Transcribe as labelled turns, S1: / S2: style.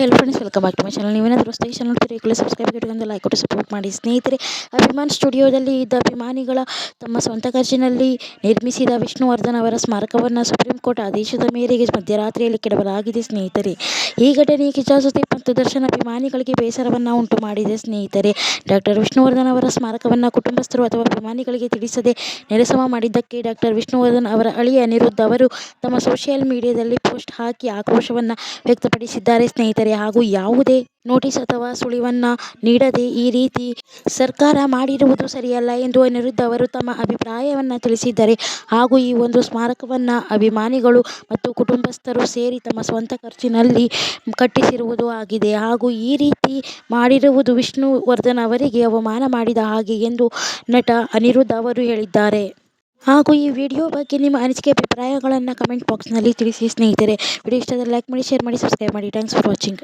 S1: Hello friends welcome back to my channel ನೀವೇನಾದರೂ ಹೊಸದಾಗಿ channel ಈಗಲೇ ಸಬ್ಸ್ಕ್ರೈಬ್ ಇಟ್ಕೊಂಡು ಲೈಕ್ ಕೊಟ್ಟು ಸಪೋರ್ಟ್ ಮಾಡಿ. ಸ್ನೇಹಿತರೆ, ಅಭಿಮಾನ್ ಸ್ಟುಡಿಯೋದಲ್ಲಿ ಇದ್ದ ಅಭಿಮಾನಿಗಳ ತಮ್ಮ ಸ್ವಂತ ಖರ್ಚಿನಲ್ಲಿ ನಿರ್ಮಿಸಿದ ವಿಷ್ಣುವರ್ಧನ್ ಅವರ ಸ್ಮಾರಕವನ್ನು ಸುಪ್ರೀಂ ಕೋರ್ಟ್ ಆದೇಶದ ಮೇರೆಗೆ ಮಧ್ಯರಾತ್ರಿಯಲ್ಲಿ ಕೆಡಬಲಾಗಿದೆ ಸ್ನೇಹಿತರೆ. ಈ ಘಟನೆ ಕಿಚಾಸುತಿ ಮತ್ತು ದರ್ಶನ್ ಅಭಿಮಾನಿಗಳಿಗೆ ಬೇಸರವನ್ನು ಉಂಟು ಮಾಡಿದೆ ಸ್ನೇಹಿತರೆ. ಡಾಕ್ಟರ್ ವಿಷ್ಣುವರ್ಧನ್ ಅವರ ಸ್ಮಾರಕವನ್ನು ಕುಟುಂಬಸ್ಥರು ಅಥವಾ ಅಭಿಮಾನಿಗಳಿಗೆ ತಿಳಿಸದೆ ನೆಲಸಮ ಮಾಡಿದ್ದಕ್ಕೆ ಡಾಕ್ಟರ್ ವಿಷ್ಣುವರ್ಧನ್ ಅವರ ಅಳಿಯ ಅನಿರುದ್ಧ ಅವರು ತಮ್ಮ ಸೋಷಿಯಲ್ ಮೀಡಿಯಾದಲ್ಲಿ ಪೋಸ್ಟ್ ಹಾಕಿ ಆಕ್ರೋಶವನ್ನು ವ್ಯಕ್ತಪಡಿಸಿದ್ದಾರೆ ಸ್ನೇಹಿತರೆ. ಹಾಗೂ ಯಾವುದೇ ನೋಟಿಸ್ ಅಥವಾ ಸುಳಿವನ್ನು ನೀಡದೆ ಈ ರೀತಿ ಸರ್ಕಾರ ಮಾಡಿರುವುದು ಸರಿಯಲ್ಲ ಎಂದು ಅನಿರುದ್ಧ್ ಅವರು ತಮ್ಮ ಅಭಿಪ್ರಾಯವನ್ನು ತಿಳಿಸಿದ್ದಾರೆ. ಹಾಗೂ ಈ ಒಂದು ಸ್ಮಾರಕವನ್ನು ಅಭಿಮಾನಿಗಳು ಮತ್ತು ಕುಟುಂಬಸ್ಥರು ಸೇರಿ ತಮ್ಮ ಸ್ವಂತ ಖರ್ಚಿನಲ್ಲಿ ಕಟ್ಟಿಸಿರುವುದು ಆಗಿದೆ. ಹಾಗೂ ಈ ರೀತಿ ಮಾಡಿರುವುದು ವಿಷ್ಣುವರ್ಧನ್ ಅವರಿಗೆ ಅವಮಾನ ಮಾಡಿದ ಹಾಗೆ ಎಂದು ನಟ ಅನಿರುದ್ಧ ಅವರು ಹೇಳಿದ್ದಾರೆ. ಹಾಗೂ ಈ ವಿಡಿಯೋ ಬಗ್ಗೆ ನಿಮ್ಮ ಅನಿಸಿಕೆ ಅಭಿಪ್ರಾಯಗಳನ್ನು ಕಮೆಂಟ್ ಬಾಕ್ಸ್ನಲ್ಲಿ ತಿಳಿಸಿ ಸ್ನೇಹಿತರೆ. ವಿಡಿಯೋ ಇಷ್ಟದಲ್ಲಿ ಲೈಕ್ ಮಾಡಿ ಶೇರ್ ಮಾಡಿ ಸಬ್ಸ್ಕ್ರೈಬ್ ಮಾಡಿ. Thanks for watching